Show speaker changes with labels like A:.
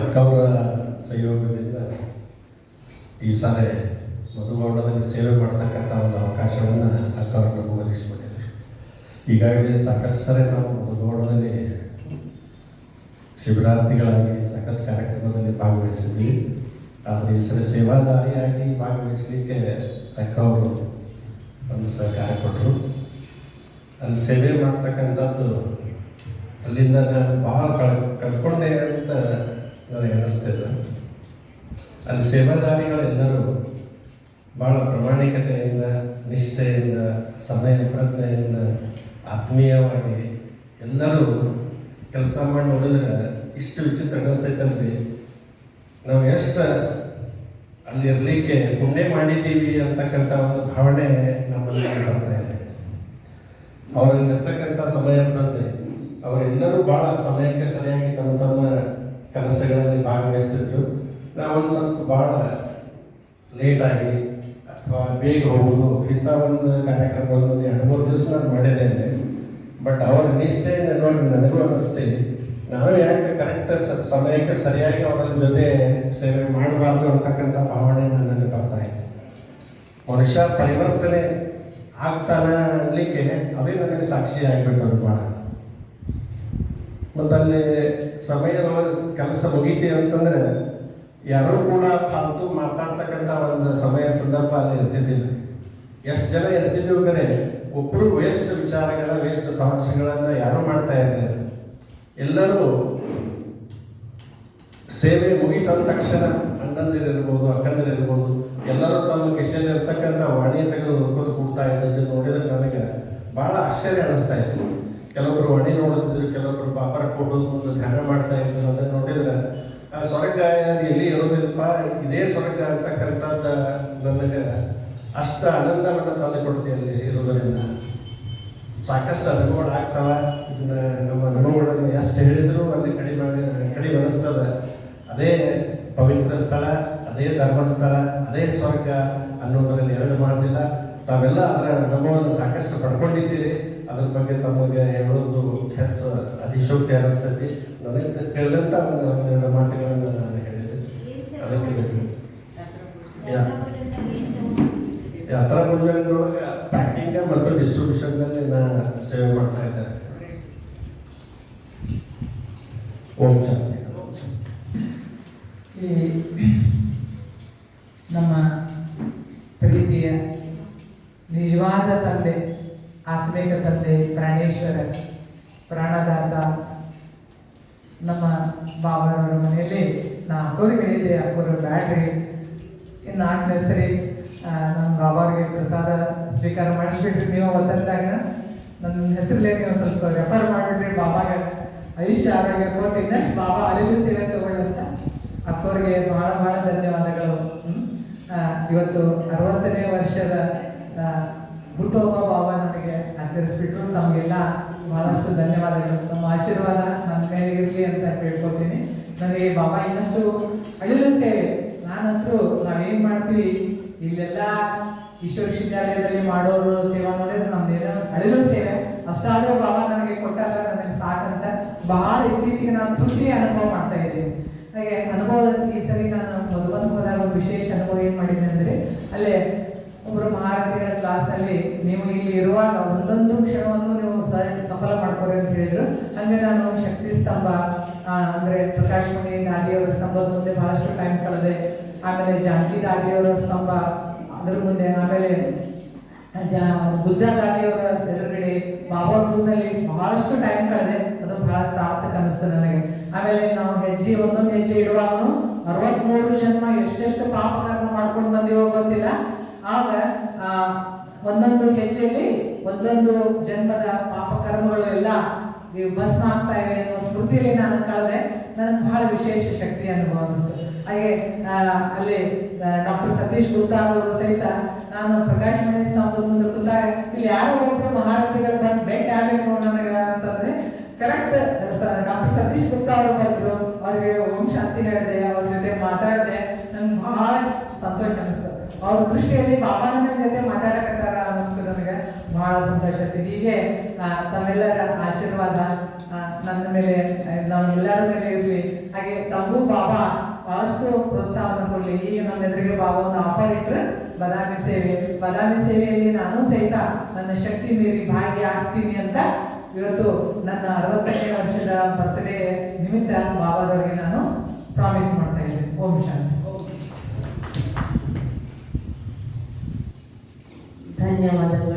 A: ಅಕ್ಕವರ ಸಹಯೋಗದಿಂದ ಈ ಸಾರಿ ಮಧುಗೌಡದಲ್ಲಿ ಸೇವೆ ಮಾಡ್ತಕ್ಕಂಥ ಒಂದು ಅವಕಾಶವನ್ನು ಅಕ್ಕವರು ನಮಗೆ ಒದಗಿಸ್ಬಿಟ್ಟಿದ್ದಾರೆ ಈಗಾಗಲೇ ಸಾಕಷ್ಟು ಸರಿ ನಾವು ಮಧುಗೌಡದಲ್ಲಿ ಶಿಬಿರಾರ್ಥಿಗಳಾಗಿ ಸಾಕಷ್ಟು ಕಾರ್ಯಕ್ರಮದಲ್ಲಿ ಭಾಗವಹಿಸಿದ್ವಿ. ಆದರೆ ಈ ಸರಿ ಸೇವಾದಾರಿಯಾಗಿ ಭಾಗವಹಿಸಲಿಕ್ಕೆ ಅಕ್ಕವರು ಒಂದು ಸಹಕಾರ ಕೊಟ್ಟರು. ಅಲ್ಲಿ ಸೇವೆ ಮಾಡ್ತಕ್ಕಂಥದ್ದು ಅಲ್ಲಿಂದ ನಾನು ಭಾಳ ಕಳ್, ಕಳ್ಕೊಂಡೆ ಅಂತ ನನಗೆ ಅನಿಸ್ತಿದೆ ಅಲ್ಲಿ ಸೇವಾದಾರಿಗಳೆಲ್ಲರೂ ಭಾಳ ಪ್ರಾಮಾಣಿಕತೆಯಿಂದ, ನಿಷ್ಠೆಯಿಂದ ಸಮಯ ಪ್ರಜ್ಞೆಯಿಂದ ಆತ್ಮೀಯವಾಗಿ ಎಲ್ಲರೂ ಕೆಲಸ ಮಾಡಿ ನೋಡಿದ್ರೆ ಇಷ್ಟು ವಿಚಿತ್ರ ಅನಿಸ್ತೈತಲ್ರಿ. ನಾವು ಎಷ್ಟು ಅಲ್ಲಿ ಇರಲಿಕ್ಕೆ ಪುಣ್ಯ ಮಾಡಿದ್ದೀವಿ ಅಂತಕ್ಕಂಥ ಒಂದು ಭಾವನೆ ನಮ್ಮಲ್ಲಿ ಬರ್ತಾ ಇದೆ. ಅವರಲ್ಲಿರ್ತಕ್ಕಂಥ ಸಮಯ ಪ್ರಜ್ಞೆ ಅವರೆಲ್ಲರೂ ಬಹಳ ಸಮಯಕ್ಕೆ ಸರಿಯಾಗಿ ತಮ್ಮ ತಮ್ಮ ಕೆಲಸಗಳಲ್ಲಿ ಭಾಗವಹಿಸ್ತಿದ್ರು ನಾವೊಂದು ಸ್ವಲ್ಪ ಭಾಳ ಲೇಟಾಗಿ ಅಥವಾ ಬೇಗ ಹೋಗೋದು ಇಂಥ ಒಂದು ಕಾರ್ಯಕ್ರಮವನ್ನು ಒಂದು ಎರಡು ಮೂರು ದಿವಸ ನಾನು ಮಾಡಿದ್ದೇನೆ ಬಟ್ ಅವ್ರ ನಿಷ್ಠೆ ನೋಡಿ ನನಗೂ ಅನ್ನಿಸ್ತೆ ನಾನು ಯಾಕೆ ಕರೆಕ್ಟ್ ಸಮಯಕ್ಕೆ ಸರಿಯಾಗಿ ಅವರ ಜೊತೆ ಸೇವೆ ಮಾಡಬಾರ್ದು ಅಂತಕ್ಕಂಥ ಭಾವನೆ ನನ್ನಲ್ಲಿ ಬರ್ತಾ ಇತ್ತು ಮನುಷ್ಯ ಪರಿವರ್ತನೆ ಆಗ್ತಾನೆ ಅನ್ನಲಿಕ್ಕೆ ಅವೇ ನನಗೆ ಸಾಕ್ಷಿ ಆಗಿಬಿಟ್ಟರು ಭಾಳ ಮತ್ತು ಸಮಯದ ಕೆಲಸ ಮುಗೀತಿ ಅಂತಂದ್ರೆ ಯಾರೂ ಕೂಡ ಫಾಲ್ತು ಮಾತಾಡ್ತಕ್ಕಂಥ ಒಂದು ಸಮಯ ಸಂದರ್ಭ ಅಲ್ಲಿ ಇರ್ತಿದ್ದಿಲ್ಲ. ಎಷ್ಟು ಜನ ಇರ್ತಿದ್ದೀವಿ ಕರೆ ಒಬ್ಬರು ವೇಸ್ಟ್ ವಿಚಾರಗಳ ವೇಸ್ಟ್ ಥಾಟ್ಸ್ಗಳನ್ನು ಯಾರು ಮಾಡ್ತಾ ಇರಲಿಲ್ಲ. ಎಲ್ಲರೂ ಸೇವೆ ಮುಗಿದ ತಕ್ಷಣ ಅಣ್ಣಂದಿರಿರ್ಬೋದು ಅಕ್ಕಂದಿರಿರ್ಬೋದು ಎಲ್ಲರೂ ತಮ್ಮ ಕಿಶನ್ ಇರ್ತಕ್ಕಂಥ ವಾಣಿ ತೆಗೆದು ಕೂತು ಕೂಡ್ತಾ ನೋಡಿದ್ರೆ ನನಗೆ ಬಹಳ ಆಶ್ಚರ್ಯ ಅನಿಸ್ತಾ ಇತ್ತು. ಕೆಲವೊಬ್ರು ವಾಣಿ ನೋಡುತ್ತಿದ್ರು ಕೆಲವೊಬ್ರು ಪಾಪರ ಫೋಟೋ ಧ್ಯಾನ ಮಾಡ್ತಾ ಇದ್ರು ಅದನ್ನು ನೋಡಿದ್ರೆ ಇದೇ ಸ್ವರ್ಗ ಅಂತಕ್ಕಂಥದ್ದು ನನಗೆ ಅಷ್ಟ ಆನಂದವನ್ನು ತಂದು ಅಲ್ಲಿ ಇರೋದರಿಂದ. ಸಾಕಷ್ಟು ಅನುಭವ ಆಗ್ತಾವ. ಇದನ್ನ ನಮ್ಮ ಅನುಭವಗಳನ್ನು ಎಷ್ಟು ಹೇಳಿದ್ರು ಅಲ್ಲಿ ಕಡಿಮೆ ಕಡಿಮೆ ಅನಿಸ್ತದೆ. ಅದೇ ಪವಿತ್ರ ಸ್ಥಳ, ಅದೇ ಧರ್ಮಸ್ಥಳ, ಅದೇ ಸ್ವರ್ಗ ಅನ್ನೋದರಲ್ಲಿ ಎರಡು ಮಾಡಲಿಲ್ಲ ತಾವೆಲ್ಲ ಅದರ ಅನುಭವವನ್ನು ಸಾಕಷ್ಟು ಪಡ್ಕೊಂಡಿದ್ದೀರಿ. ಅದ್ರ ಬಗ್ಗೆ ತಮಗೆ ಹೇಳೋದು ಹೆಚ್ಚು ಅತಿಶೋಕ್ತಿ ಅನಿಸ್ತೈತಿ. ನನಗೆ ತಿಳಿದಂಥ ಒಂದು ಮಾತುಗಳನ್ನು ನಾನು ಹೇಳಿದೆ ಅದಕ್ಕೆ ಯಾತ್ರಾ ಗುಂಜನದೊಳಗೆ ಪ್ಯಾಕಿಂಗ್ ಮತ್ತು ಡಿಸ್ಟ್ರಿಬ್ಯೂಷನ್ನಲ್ಲಿ ನಾ ಸೇವೆ ಮಾಡ್ತಾ ಇದ್ದಾರೆ ಓಂ
B: ಈ ನಮ್ಮ ಪ್ರೀತಿಯ ನಿಜವಾದ ತಂದೆ ಆತ್ಮಿಕ ತಂದೆ ಪ್ರಾಣೇಶ್ವರ ಪ್ರಾಣದಾತ ನಮ್ಮ ಬಾಬಾರವರ ಮನೆಯಲ್ಲಿ ನಾ ಅಕ್ಕೋರಿಗೆ ಹೇಳಿದ್ದೆ ಅಕ್ಕೋರು ಬ್ಯಾಟ್ರಿ ಇನ್ನು ನಾಲ್ಕನೇ ಸರಿ ಆ, ನಮ್ಮ ಬಾಬಾರಿಗೆ ಪ್ರಸಾದ ಸ್ವೀಕಾರ ಮಾಡಿಸ್ಬಿಟ್ರಿ ನೀವು ಒತ್ತಂದಾಗ ನನ್ನ ಹೆಸರಲ್ಲೇ ನೀವು ಸ್ವಲ್ಪ ರೆಫರ್ ಬಾಬಾಗೆ ಆರೋಗ್ಯ ಕೋಟಿ ಇನ್ನಷ್ಟು ಬಾಬಾ ಅಲ್ಲಿಗೂ ಸೇವೆ ತಗೊಳ್ಳಂತ ಅಕ್ಕೋರಿಗೆ ಬಹಳ ಬಹಳ ಧನ್ಯವಾದಗಳು. ಇವತ್ತು ಅರವತ್ತನೇ ವರ್ಷದ ಹುಟ್ಟೋಪ ಬಾಬಾ ನಮಗೆ ಆಚರಿಸ್ಬಿಟ್ರು. ತಮಗೆಲ್ಲ ಬಹಳಷ್ಟು ಧನ್ಯವಾದಗಳು. ತಮ್ಮ ಆಶೀರ್ವಾದ ನನ್ನ ಮೇಲೆ ಇರಲಿ ಅಂತ ಕೇಳ್ಕೊತೀನಿ ನನಗೆ ಬಾಬಾ ಇನ್ನಷ್ಟು ಅಳಿಲು ಸೇವೆ. ನಾನಂತರೂ ನಾವೇನು ಮಾಡ್ತೀವಿ? ಇಲ್ಲೆಲ್ಲ ಈಶ್ವರ ವಿಶ್ವವಿದ್ಯಾಲಯದಲ್ಲಿ ಮಾಡೋರು ಸೇವಾ ಮಾಡಿದ್ರೆ ನಮ್ದೇನೋ ಅಳಿಲು ಸೇವೆ. ಅಷ್ಟಾದ್ರೂ ಬಾಬಾ ನನಗೆ ಕೊಟ್ಟಾಗ ಬಹಳ ಇತ್ತೀಚೆಗೆ ನಾನು ತೃಪ್ತಿ ಅನುಭವ ಮಾಡ್ತಾ ಇದ್ದೀನಿ. ಹಾಗೆ ಅನುಭವ ಈ ಸರಿ ನಾನು ಮಧುಬನ್ ಹೋದಾಗ ವಿಶೇಷ ಅನುಭವ ಏನು ಮಾಡಿದ್ದೆ ಅಂದರೆ, ಅಲ್ಲೇ ಒಬ್ಬರು ಮಹಾರಾಜರ ಕ್ಲಾಸ್ನಲ್ಲಿ ನೀವು ಇಲ್ಲಿ ಇರುವಾಗ ಒಂದೊಂದು ಕ್ಷಣವನ್ನು ನೀವು ಸ- ಸಫಲ ಮಾಡ್ಕೋರಿ ಅಂತ ಹೇಳಿದರು. ಹಾಗೆ ನಾನು ಶಕ್ತಿ ಸ್ತಂಭ ಅಂದರೆ ಅಂದ್ರೆ ಪ್ರಕಾಶ್ ಮಣಿ ದಾದಿಯವರ ಸ್ತಂಭದ ಮುಂದೆ ಬಹಳಷ್ಟು ಟೈಮ್ ಕಳೆದೆ. ಆಮೇಲೆ ಜಾನಕಿ ದಾದಿಯವರ ಸ್ತಂಭ, ಅದ್ರ ಮುಂದೆ ಆಮೇಲೆ ದಾದಿಯವರ ಎದುರುಗಡೆ ಬಾಬಾ ಬಹಳಷ್ಟು ಟೈಮ್ ಕಳೆದೆ. ಅದು ಬಹಳ ಸಾರ್ಥಕ ಅನಿಸ್ತದೆ ನನಗೆ. ಆಮೇಲೆ ನಾವು ಹೆಜ್ಜೆ, ಒಂದೊಂದು ಹೆಜ್ಜೆ ಇಡುವಾಗನು ಅರವತ್ಮೂರು ಜನ್ಮ ಎಷ್ಟೆಷ್ಟು ಪಾಪ ಕರ್ಮ ಮಾಡ್ಕೊಂಡು ಬಂದಿವೋ ಗೊತ್ತಿಲ್ಲ. ಆಗ ಒಂದೊಂದು ಹೆಜ್ಜೆಯಲ್ಲಿ ಒಂದೊಂದು ಜನ್ಮದ ಪಾಪ ಕರ್ಮಗಳು ಎಲ್ಲ ಭಸ್ಮ ಆಗ್ತಾ ಇವೆ ಅನ್ನೋ ಸ್ಮೃತಿಯಲ್ಲಿ ನಾನು ಕಳೆದೆ. ನನಗೆ ಬಹಳ ವಿಶೇಷ ಶಕ್ತಿ ಅನುಭವ ಅನಿಸ್ತು. ಹಾಗೆ ಅಲ್ಲಿ ಡಾಕ್ಟರ್ ಸತೀಶ್ ಗುಪ್ತಾ ಅವರು ಸಹಿತ ನಾನು ಪ್ರಕಾಶ್ ಮಣಿ ನಾವು ಮುಂದೆ ಇಲ್ಲಿ ಯಾರು ಒಬ್ರು ಮಹಾರಥಿಗಳು ಬಂದು ಭೇಟಿ ಆಗಬೇಕು ನನಗೆ ಅಂತಂದ್ರೆ ಕರೆಕ್ಟ್ ಡಾಕ್ಟರ್ ಸತೀಶ್ ಗುಪ್ತಾ ಅವರು ಬಂದ್ರು. ಅವ್ರಿಗೆ ಓಂ ಶಾಂತಿ ಹೇಳಿದೆ ಅವ್ರ ಜೊತೆ ಮಾತಾಡಿದೆ. ನಂಗೆ ಬಹಳ ಸಂತೋಷ ಅನಿಸ್ತು. ಅವ್ರ ದೃಷ್ಟಿಯಲ್ಲಿ ಬಾಬಾ ನನ್ನ ಜೊತೆ ಮಾತಾಡಕತ್ತಾರ ಅನ್ನಿಸ್ತು ನನಗೆ ಬಹಳ ಸಂತೋಷ ಆಯ್ತು ಹೀಗೆ ತಮ್ಮೆಲ್ಲರ ಆಶೀರ್ವಾದ ನನ್ನ ಮೇಲೆ ನಾವು ಎಲ್ಲರ ಮೇಲೆ ಇರಲಿ. ಹಾಗೆ ತಮಗೂ ಬಾಬಾ ಬಹಳಷ್ಟು ಪ್ರೋತ್ಸಾಹವನ್ನು ಕೊಡಲಿ. ಈಗ ನನ್ನ ಎದುರಿಗೆ ಬಾಬಾ ಒಂದು ಆಫರ್ ಇಟ್ಟರೆ ಬದಾಮಿ ಸೇವೆ. ಬದಾಮಿ ಸೇವೆಯಲ್ಲಿ ನಾನು ಸಹಿತ ನನ್ನ ಶಕ್ತಿ ಮೀರಿ ಭಾಗ್ಯ ಆಗ್ತೀನಿ ಅಂತ ಇವತ್ತು ನನ್ನ ಅರವತ್ತನೇ ವರ್ಷದ ಬರ್ತ್ಡೇ ನಿಮಿತ್ತ ಬಾಬಾದವರಿಗೆ ನಾನು ಪ್ರಾಮಿಸ್ ಮಾಡ್ತಾ ಇದ್ದೀನಿ. ಓಂ ಶಾಂತಿ.
C: ಧನ್ಯವಾದಗಳು.